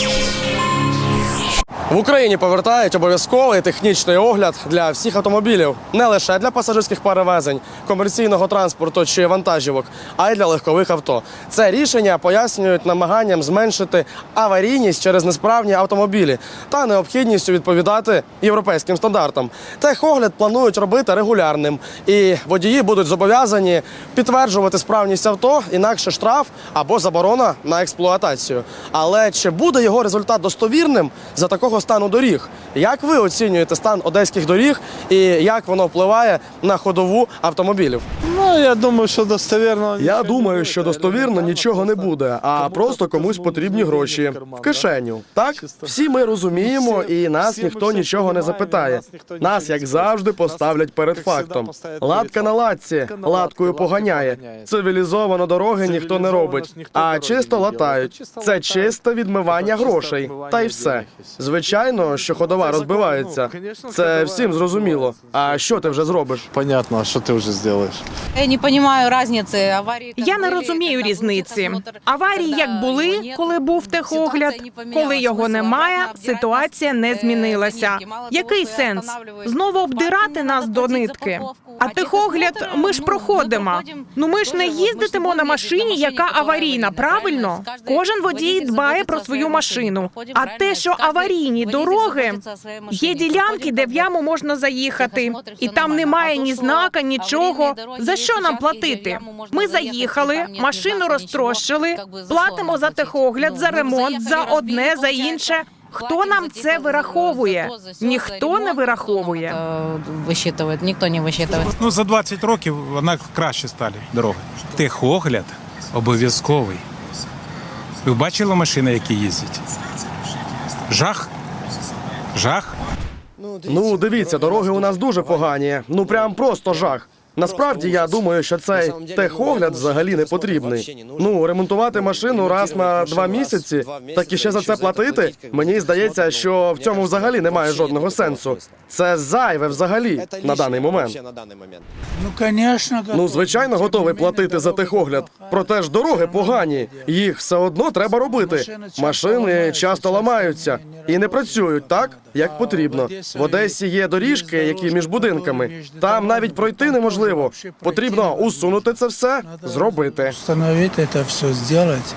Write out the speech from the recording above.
Peace. В Україні повертають обов'язковий технічний огляд для всіх автомобілів, не лише для пасажирських перевезень, комерційного транспорту чи вантажівок, а й для легкових авто. Це рішення пояснюють намаганням зменшити аварійність через несправні автомобілі та необхідністю відповідати європейським стандартам. Техогляд планують робити регулярним, і водії будуть зобов'язані підтверджувати справність авто, інакше штраф або заборона на експлуатацію. Але чи буде його результат достовірним за такого стану доріг? Як ви оцінюєте стан одеських доріг і як воно впливає на ходову автомобілів? Ну, я думаю, що достовірно. Я думаю, що достовірно нічого не буде, а просто комусь потрібні гроші в кишеню. Так всі ми розуміємо, і нас ніхто нічого не запитає. Нас, як завжди, поставлять перед фактом. Латка на латці, латкою поганяє. Цивілізовано дороги ніхто не робить, а чисто латають. Це чисте відмивання грошей. Та й все. Звичайно, що ходова розбивається. Це всім зрозуміло. А що ти вже зробиш? Понятно, а що ти вже зробиш? Я не розумію різниці аварії. Я не розумію різниці. Аварії як були, коли був техогляд, коли його немає, ситуація не змінилася. Який сенс? Знову обдирати нас до нитки. А техогляд ми ж проходимо. Ну ми ж не їздитимо на машині, яка аварійна. Правильно, кожен водій дбає про свою машину. А те, що аварійні дороги, є ділянки, де в яму можна заїхати, і там немає ні знака, нічого. За що нам платити? Ми заїхали, машину розтрощили, платимо за техогляд, за ремонт, за одне, за інше. Хто нам це вираховує? Ніхто не вираховує. Висчитує, ніхто не висчитує. Ну, за 20 років вона краще стали дороги. Техогляд обов'язковий. Ви бачили машини, які їздять? Жах? Жах? Ну, дивіться, дороги у нас дуже погані. Ну прям просто жах. Насправді я думаю, що цей техогляд взагалі не потрібний. Ну ремонтувати машину раз на два місяці, так і ще за це платити. Мені здається, що в цьому взагалі немає жодного сенсу. Це зайве взагалі на даний момент. Ну, конечно, Ну, звичайно, готовий платити за техогляд. Проте ж дороги погані. Їх все одно треба робити. Машини часто ламаються і не працюють так, як потрібно. В Одесі є доріжки, які між будинками. Там навіть пройти неможливо. Потрібно усунути це все, зробити. Встановити це все, сделать.